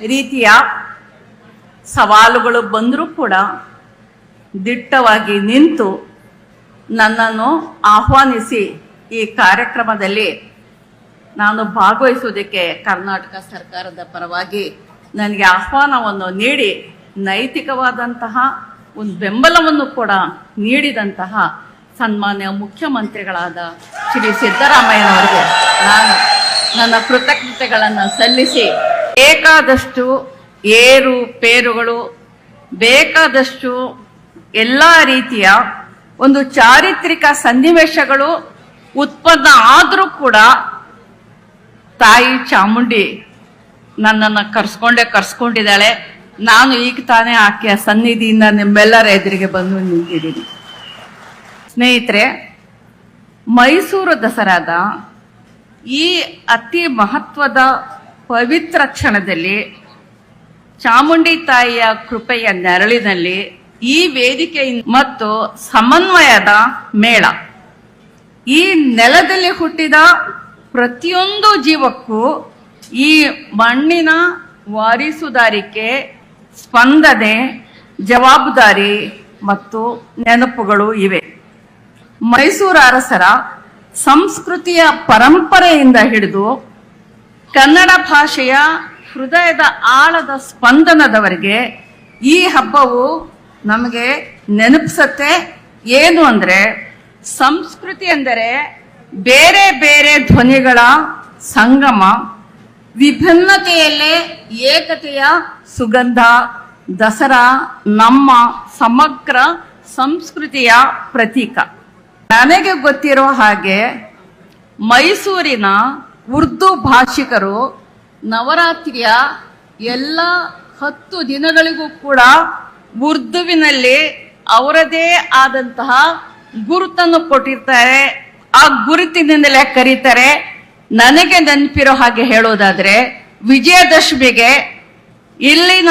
ರೀತಿಯ ಸವಾಲುಗಳು ಬಂದರೂ ಕೂಡ ದಿಟ್ಟವಾಗಿ ನಿಂತು ನನ್ನನ್ನು ಆಹ್ವಾನಿಸಿ ಈ ಕಾರ್ಯಕ್ರಮದಲ್ಲಿ ನಾನು ಭಾಗವಹಿಸುವುದಕ್ಕೆ ಕರ್ನಾಟಕ ಸರ್ಕಾರದ ಪರವಾಗಿ ನನಗೆ ಆಹ್ವಾನವನ್ನು ನೀಡಿ, ನೈತಿಕವಾದಂತಹ ಒಂದು ಬೆಂಬಲವನ್ನು ಕೂಡ ನೀಡಿದಂತಹ ಸನ್ಮಾನ್ಯ ಮುಖ್ಯಮಂತ್ರಿಗಳಾದ ಶ್ರೀ ಸಿದ್ದರಾಮಯ್ಯನವರಿಗೆ ನಾನು ನನ್ನ ಕೃತಜ್ಞತೆಗಳನ್ನು ಸಲ್ಲಿಸಿ ಬೇಕಾದಷ್ಟು ಏರು, ಪೇರುಗಳು, ಬೇಕಾದಷ್ಟು ಎಲ್ಲ ರೀತಿಯ ಒಂದು ಚಾರಿತ್ರಿಕ ಸನ್ನಿವೇಶಗಳು ಉತ್ಪನ್ನ ಆದರೂ ಕೂಡ ತಾಯಿ ಚಾಮುಂಡಿ ನನ್ನನ್ನು ಕರ್ಸ್ಕೊಂಡೇ ಕರ್ಸ್ಕೊಂಡಿದ್ದಾಳೆ. ನಾನು ಈಗ ತಾನೇ ಆಕೆಯ ಸನ್ನಿಧಿಯಿಂದ ನಿಮ್ಮೆಲ್ಲರ ಎದುರಿಗೆ ಬಂದು ನಿಂತಿದ್ದೀನಿ. ಸ್ನೇಹಿತರೆ, ಮೈಸೂರು ದಸರಾದ ಈ ಅತಿ ಮಹತ್ವದ ಪವಿತ್ರ ಕ್ಷಣದಲ್ಲಿ ಚಾಮುಂಡಿ ತಾಯಿಯ ಕೃಪೆಯ ನೆರಳಿನಲ್ಲಿ ಈ ವೇದಿಕೆ ಮತ್ತು ಸಮನ್ವಯದ ಮೇಳ. ಈ ನೆಲದಲ್ಲಿ ಹುಟ್ಟಿದ ಪ್ರತಿಯೊಂದು ಜೀವಕ್ಕೂ ಈ ಮಣ್ಣಿನ ವಾರಿಸುದಾರಿಕೆ, ಸ್ಪಂದನೆ, ಜವಾಬ್ದಾರಿ ಮತ್ತು ನೆನಪುಗಳು ಇವೆ. ಮೈಸೂರು ಅರಸರ ಸಂಸ್ಕೃತಿಯ ಪರಂಪರೆಯಿಂದ ಹಿಡಿದು ಕನ್ನಡ ಭಾಷೆಯ ಹೃದಯದ ಆಳದ ಸ್ಪಂದನದವರೆಗೆ ಈ ಹಬ್ಬವು ನಮಗೆ ನೆನಪಿಸತ್ತೆ. ಏನು ಅಂದರೆ ಸಂಸ್ಕೃತಿ ಎಂದರೆ ಬೇರೆ ಬೇರೆ ಧ್ವನಿಗಳ ಸಂಗಮ, ವಿಭಿನ್ನತೆಯಲ್ಲೇ ಏಕತೆಯ ಸುಗಂಧ, ದಸರಾ, ನಮ್ಮ ಸಮಗ್ರ ಸಂಸ್ಕೃತಿಯ ಪ್ರತೀಕ. ನನಗೆ ಗೊತ್ತಿರೋ ಹಾಗೆ ಮೈಸೂರಿನ ಉರ್ದು ಭಾಷಿಕರು ನವರಾತ್ರಿಯ ಎಲ್ಲ ಹತ್ತು ದಿನಗಳಿಗೂ ಕೂಡ ಉರ್ದುವಿನಲ್ಲಿ ಅವರದೇ ಆದಂತಹ ಗುರುತನ್ನು ಕೊಟ್ಟಿರ್ತಾರೆ. ಆ ಗುರುತಿನಿಂದಲೇ ಕರೀತಾರೆ. ನನಗೆ ನೆನಪಿರೋ ಹಾಗೆ ಹೇಳೋದಾದ್ರೆ ವಿಜಯದಶಮಿಗೆ ಇಲ್ಲಿನ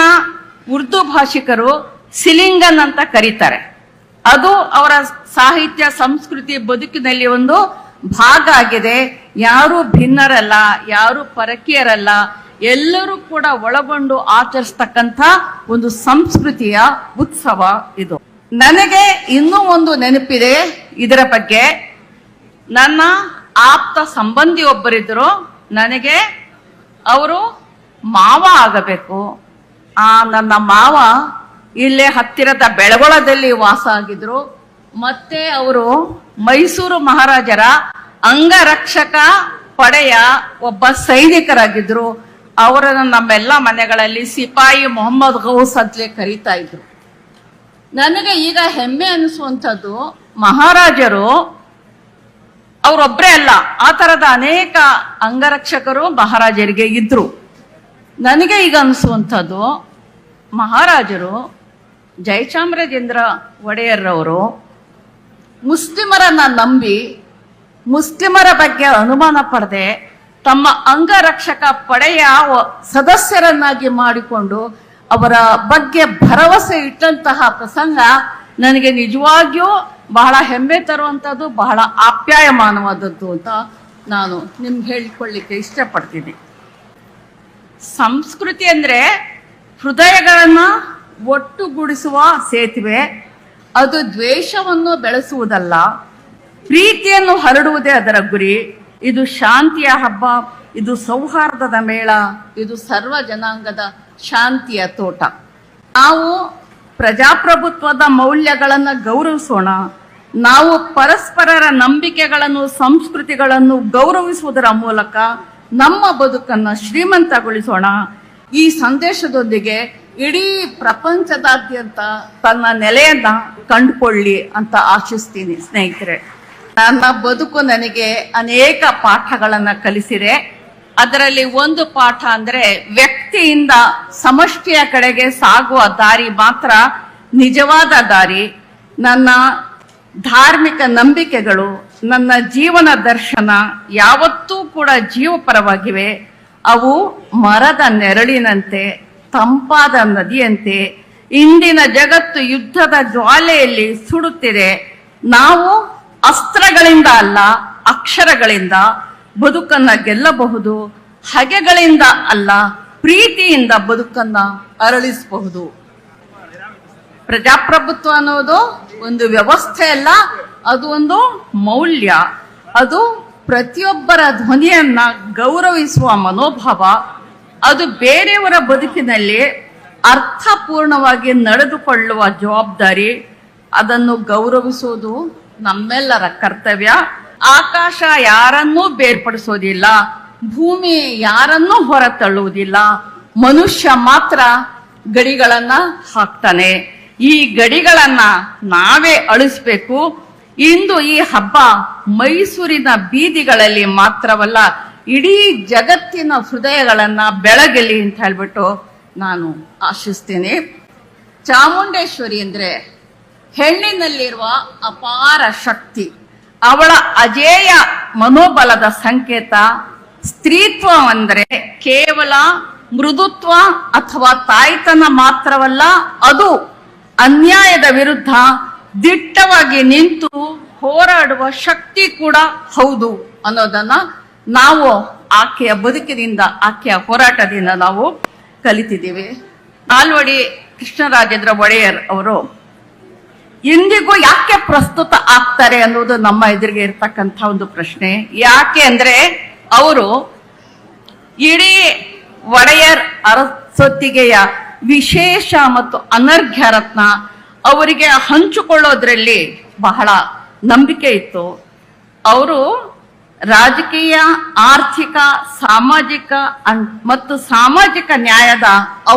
ಉರ್ದು ಭಾಷಿಕರು ಸಿಲಿಂಗನ್ ಅಂತ ಕರೀತಾರೆ. ಅದು ಅವರ ಸಾಹಿತ್ಯ, ಸಂಸ್ಕೃತಿ ಬದುಕಿನಲ್ಲಿ ಒಂದು ಭಾಗ ಆಗಿದೆ. ಯಾರು ಭಿನ್ನರಲ್ಲ, ಯಾರು ಪರಕೀಯರಲ್ಲ, ಎಲ್ಲರೂ ಕೂಡ ಒಳಗೊಂಡು ಆಚರಿಸ್ತಕ್ಕಂಥ ಒಂದು ಸಂಸ್ಕೃತಿಯ ಉತ್ಸವ ಇದು. ನನಗೆ ಇನ್ನೂ ಒಂದು ನೆನಪಿದೆ ಇದರ ಬಗ್ಗೆ. ನನ್ನ ಆಪ್ತ ಸಂಬಂಧಿ ಒಬ್ಬರಿದ್ರು ನನಗೆ ಅವರು ಮಾವ ಆಗಬೇಕು. ಆ ನನ್ನ ಮಾವ ಇಲ್ಲೇ ಹತ್ತಿರದ ಬೆಳಗೊಳದಲ್ಲಿ ವಾಸ ಆಗಿದ್ರು. ಮತ್ತೆ ಅವರು ಮೈಸೂರು ಮಹಾರಾಜರ ಅಂಗರಕ್ಷಕ ಪಡೆಯ ಒಬ್ಬ ಸೈನಿಕರಾಗಿದ್ರು. ಅವರನ್ನು ನಮ್ಮೆಲ್ಲ ಮನೆಗಳಲ್ಲಿ ಸಿಪಾಯಿ ಮೊಹಮ್ಮದ್ ಗೌಸ್ ಅಂತಲೇ ಕರೀತಾ ಇದ್ರು. ನನಗೆ ಈಗ ಹೆಮ್ಮೆ ಅನಿಸುವಂಥದ್ದು, ಮಹಾರಾಜರು ಅವರೊಬ್ಬರೇ ಅಲ್ಲ, ಆ ಥರದ ಅನೇಕ ಅಂಗರಕ್ಷಕರು ಮಹಾರಾಜರಿಗೆ ಇದ್ರು. ನನಗೆ ಈಗ ಅನಿಸುವಂಥದ್ದು, ಮಹಾರಾಜರು ಜಯಚಾಮರಾಜೇಂದ್ರ ಒಡೆಯರ್ರವರು ಮುಸ್ಲಿಮರನ್ನ ನಂಬಿ ಮುಸ್ಲಿಮರ ಬಗ್ಗೆ ಅನುಮಾನ ಪಡೆದೆ, ತಮ್ಮ ಅಂಗರಕ್ಷಕ ಪಡೆಯ ಸದಸ್ಯರನ್ನಾಗಿ ಮಾಡಿಕೊಂಡು ಅವರ ಬಗ್ಗೆ ಭರವಸೆ ಇಟ್ಟಂತಹ ಪ್ರಸಂಗ ನನಗೆ ನಿಜವಾಗಿಯೂ ಬಹಳ ಹೆಮ್ಮೆ ತರುವಂಥದ್ದು, ಬಹಳ ಆಪ್ಯಾಯಮಾನವಾದದ್ದು ಅಂತ ನಾನು ನಿಮ್ಗೆ ಹೇಳಿಕೊಳ್ಳಿಕ್ಕೆ ಇಷ್ಟಪಡ್ತೀನಿ. ಸಂಸ್ಕೃತಿ ಅಂದ್ರೆ ಹೃದಯಗಳನ್ನು ಒಟ್ಟುಗೂಡಿಸುವ ಸೇತುವೆ, ಅದು ದ್ವೇಷವನ್ನು ಬೆಳೆಸುವುದಲ್ಲ. ಪ್ರೀತಿಯನ್ನು ಹರಡುವುದೇ ಅದರ ಗುರಿ. ಇದು ಶಾಂತಿಯ ಹಬ್ಬ, ಇದು ಸೌಹಾರ್ದದ ಮೇಳ, ಇದು ಸರ್ವ ಜನಾಂಗದ ಶಾಂತಿಯ ತೋಟ. ನಾವು ಪ್ರಜಾಪ್ರಭುತ್ವದ ಮೌಲ್ಯಗಳನ್ನು ಗೌರವಿಸೋಣ. ನಾವು ಪರಸ್ಪರರ ನಂಬಿಕೆಗಳನ್ನು, ಸಂಸ್ಕೃತಿಗಳನ್ನು ಗೌರವಿಸುವುದರ ಮೂಲಕ ನಮ್ಮ ಬದುಕನ್ನು ಶ್ರೀಮಂತಗೊಳಿಸೋಣ. ಈ ಸಂದೇಶದೊಂದಿಗೆ ಇಡೀ ಪ್ರಪಂಚದಾದ್ಯಂತ ತನ್ನ ನೆಲೆಯನ್ನ ಕಂಡುಕೊಳ್ಳಿ ಅಂತ ಆಶಿಸ್ತೀನಿ ಸ್ನೇಹಿತರೆ. ನನ್ನ ಬದುಕು ನನಗೆ ಅನೇಕ ಪಾಠಗಳನ್ನ ಕಲಿಸಿದೆ. ಅದರಲ್ಲಿ ಒಂದು ಪಾಠ ಅಂದ್ರೆ ವ್ಯಕ್ತಿಯಿಂದ ಸಮಷ್ಟಿಯ ಕಡೆಗೆ ಸಾಗುವ ದಾರಿ ಮಾತ್ರ ನಿಜವಾದ ದಾರಿ. ನನ್ನ ಧಾರ್ಮಿಕ ನಂಬಿಕೆಗಳು, ನನ್ನ ಜೀವನ ದರ್ಶನ ಯಾವತ್ತೂ ಕೂಡ ಜೀವಪರವಾಗಿವೆ. ಅವು ಮರದ ನೆರಳಿನಂತೆ, ತಂಪಾದ ನದಿಯಂತೆ, ಇಂದಿನ ಜಗತ್ತು ಯುದ್ಧದ ಜ್ವಾಲೆಯಲ್ಲಿ ಸುಡುತ್ತಿದೆ. ನಾವು ಅಸ್ತ್ರಗಳಿಂದ ಅಲ್ಲ, ಅಕ್ಷರಗಳಿಂದ ಬದುಕನ್ನ ಗೆಲ್ಲಬಹುದು, ಹಗೆಗಳಿಂದ ಅಲ್ಲ, ಪ್ರೀತಿಯಿಂದ ಬದುಕನ್ನ ಅರಳಿಸಬಹುದು. ಪ್ರಜಾಪ್ರಭುತ್ವ ಅನ್ನೋದು ಒಂದು ವ್ಯವಸ್ಥೆ ಅಲ್ಲ, ಅದು ಒಂದು ಮೌಲ್ಯ. ಅದು ಪ್ರತಿಯೊಬ್ಬರ ಧ್ವನಿಯನ್ನ ಗೌರವಿಸುವ ಮನೋಭಾವ. ಅದು ಬೇರೆಯವರ ಬದುಕಿನಲ್ಲಿ ಅರ್ಥಪೂರ್ಣವಾಗಿ ನಡೆದುಕೊಳ್ಳುವ ಜವಾಬ್ದಾರಿ. ಅದನ್ನು ಗೌರವಿಸುವುದು ನಮ್ಮೆಲ್ಲರ ಕರ್ತವ್ಯ ಆಕಾಶ ಯಾರನ್ನೂ ಬೇರ್ಪಡಿಸೋದಿಲ್ಲ, ಭೂಮಿ ಯಾರನ್ನೂ ಹೊರತಳ್ಳುವುದಿಲ್ಲ, ಮನುಷ್ಯ ಮಾತ್ರ ಗಡಿಗಳನ್ನ ಹಾಕ್ತಾನೆ. ಈ ಗಡಿಗಳನ್ನ ನಾವೇ ಅಳಿಸ್ಬೇಕು. ಇಂದು ಈ ಹಬ್ಬ ಮೈಸೂರಿನ ಬೀದಿಗಳಲ್ಲಿ ಮಾತ್ರವಲ್ಲ, ಇಡೀ ಜಗತ್ತಿನ ಹೃದಯಗಳನ್ನ ಬೆಳಗಲಿ ಅಂತ ಹೇಳ್ಬಿಟ್ಟು ನಾನು ಆಶಿಸ್ತೇನೆ. ಚಾಮುಂಡೇಶ್ವರಿ ಅಂದ್ರೆ ಹೆಣ್ಣಿನಲ್ಲಿರುವ ಅಪಾರ ಶಕ್ತಿ, ಅವಳ ಅಜೇಯ ಮನೋಬಲದ ಸಂಕೇತ ಸ್ತ್ರೀತ್ವ ಅಂದರೆ ಕೇವಲ ಮೃದುತ್ವ ಅಥವಾ ತಾಯ್ತನ ಮಾತ್ರವಲ್ಲ, ಅದು ಅನ್ಯಾಯದ ವಿರುದ್ಧ ದಿಟ್ಟವಾಗಿ ನಿಂತು ಹೋರಾಡುವ ಶಕ್ತಿ ಕೂಡ ಹೌದು ಅನ್ನೋದನ್ನ ನಾವು ಆಕೆಯ ಬದುಕಿನಿಂದ, ಆಕೆಯ ಹೋರಾಟದಿಂದ ನಾವು ಕಲಿತಿದ್ದೀವಿ. ನಾಲ್ವಡಿ ಕೃಷ್ಣರಾಜೇಂದ್ರ ಒಡೆಯರ್ ಅವರು ಇಂದಿಗೂ ಯಾಕೆ ಪ್ರಸ್ತುತ ಆಗ್ತಾರೆ ಅನ್ನೋದು ನಮ್ಮ ಎದುರಿಗೆ ಇರ್ತಕ್ಕಂಥ ಒಂದು ಪ್ರಶ್ನೆ. ಯಾಕೆ ಅಂದ್ರೆ ಅವರು ಇಡೀ ಒಡೆಯರ್ ಅರಸೊತ್ತಿಗೆಯ ವಿಶೇಷ ಮತ್ತು ಅನರ್ಘ್ಯ ರತ್ನ ಅವರಿಗೆ ಹಂಚಿಕೊಳ್ಳೋದ್ರಲ್ಲಿ ಬಹಳ ನಂಬಿಕೆ ಇತ್ತು. ಅವರು ರಾಜಕೀಯ, ಆರ್ಥಿಕ, ಸಾಮಾಜಿಕ ಮತ್ತು ಸಾಮಾಜಿಕ ನ್ಯಾಯದ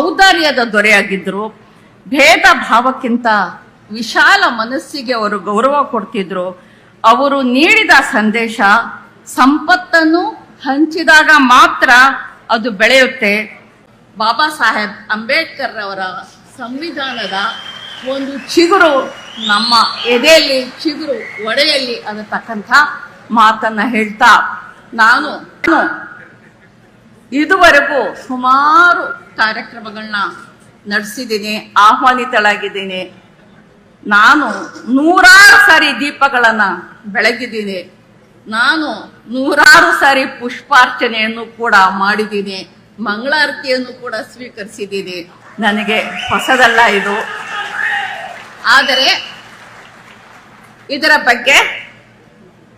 ಔದಾರ್ಯದ ದೊರೆಯಾಗಿದ್ದರು. ಭೇದ ಭಾವಕ್ಕಿಂತ ವಿಶಾಲ ಮನಸ್ಸಿಗೆ ಅವರು ಗೌರವ ಕೊಡ್ತಿದ್ರು. ಅವರು ನೀಡಿದ ಸಂದೇಶ ಸಂಪತ್ತನ್ನು ಹಂಚಿದಾಗ ಮಾತ್ರ ಅದು ಬೆಳೆಯುತ್ತೆ. ಬಾಬಾ ಸಾಹೇಬ್ ಅಂಬೇಡ್ಕರ್ ಅವರ ಸಂವಿಧಾನದ ಒಂದು ಚಿಗುರು ನಮ್ಮ ಎದೆಯಲ್ಲಿ, ಚಿಗುರು ಒಡೆಯಲ್ಲಿ ಅನ್ನತಕ್ಕಂಥ ಮಾತನ್ನ ಹೇಳ್ತಾ ನಾನು ಇದುವರೆಗೂ ಸುಮಾರು ಕಾರ್ಯಕ್ರಮಗಳನ್ನ ನಡೆಸಿದ್ದೀನಿ, ಆಹ್ವಾನಿತಳಾಗಿದ್ದೀನಿ. ನಾನು ನೂರಾರು ಸಾರಿ ದೀಪಗಳನ್ನ ಬೆಳಗಿದ್ದೀನಿ. ನಾನು ನೂರಾರು ಸಾರಿ ಪುಷ್ಪಾರ್ಚನೆಯನ್ನು ಕೂಡ ಮಾಡಿದ್ದೀನಿ. ಮಂಗಳಾರತಿಯನ್ನು ಕೂಡ ಸ್ವೀಕರಿಸಿದ್ದೀನಿ. ನನಗೆ ಹೊಸದಲ್ಲ ಇದು. ಆದರೆ ಇದರ ಬಗ್ಗೆ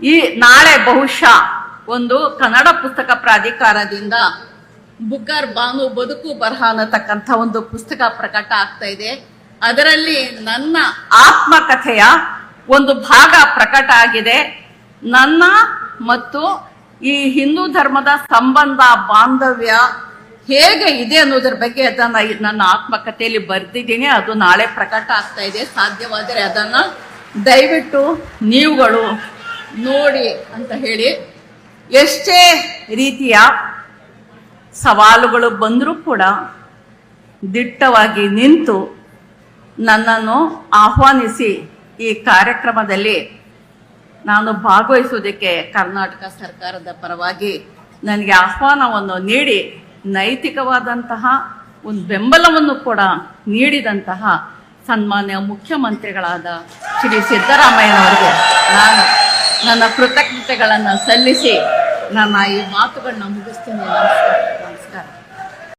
ಈ ನಾಳೆ ಬಹುಶಃ ಒಂದು ಕನ್ನಡ ಪುಸ್ತಕ ಪ್ರಾಧಿಕಾರದಿಂದ ಬುಕ್ಕರ್ ಬಾನು ಬದುಕು ಬರಹ ಅನ್ನತಕ್ಕಂಥ ಒಂದು ಪುಸ್ತಕ ಪ್ರಕಟ ಆಗ್ತಾ ಇದೆ. ಅದರಲ್ಲಿ ನನ್ನ ಆತ್ಮಕಥೆಯ ಒಂದು ಭಾಗ ಪ್ರಕಟ ಆಗಿದೆ. ನನ್ನ ಮತ್ತು ಈ ಹಿಂದೂ ಧರ್ಮದ ಸಂಬಂಧ, ಬಾಂಧವ್ಯ ಹೇಗೆ ಇದೆ ಅನ್ನೋದ್ರ ಬಗ್ಗೆ ಅದನ್ನ ನನ್ನ ಆತ್ಮಕಥೆಯಲ್ಲಿ ಬರೆದಿದ್ದೀನಿ. ಅದು ನಾಳೆ ಪ್ರಕಟ ಆಗ್ತಾ ಇದೆ. ಸಾಧ್ಯವಾದರೆ ಅದನ್ನ ದಯವಿಟ್ಟು ನೀವುಗಳು ನೋಡಿ ಅಂತ ಹೇಳಿ. ಎಷ್ಟೇ ರೀತಿಯ ಸವಾಲುಗಳು ಬಂದರೂ ಕೂಡ ದಿಟ್ಟವಾಗಿ ನಿಂತು ನನ್ನನ್ನು ಆಹ್ವಾನಿಸಿ ಈ ಕಾರ್ಯಕ್ರಮದಲ್ಲಿ ನಾನು ಭಾಗವಹಿಸುವುದಕ್ಕೆ ಕರ್ನಾಟಕ ಸರ್ಕಾರದ ಪರವಾಗಿ ನನಗೆ ಆಹ್ವಾನವನ್ನು ನೀಡಿ, ನೈತಿಕವಾದಂತಹ ಒಂದು ಬೆಂಬಲವನ್ನು ಕೂಡ ನೀಡಿದಂತಹ ಸನ್ಮಾನ್ಯ ಮುಖ್ಯಮಂತ್ರಿಗಳಾದ ಶ್ರೀ ಸಿದ್ದರಾಮಯ್ಯನವರಿಗೆ ನಾನು ನನ್ನ ಕೃತಜ್ಞತೆಗಳನ್ನು ಸಲ್ಲಿಸಿ ನನ್ನ ಈ ಮಾತುಗಳನ್ನ ಮುಗಿಸ್ತೀನಿ.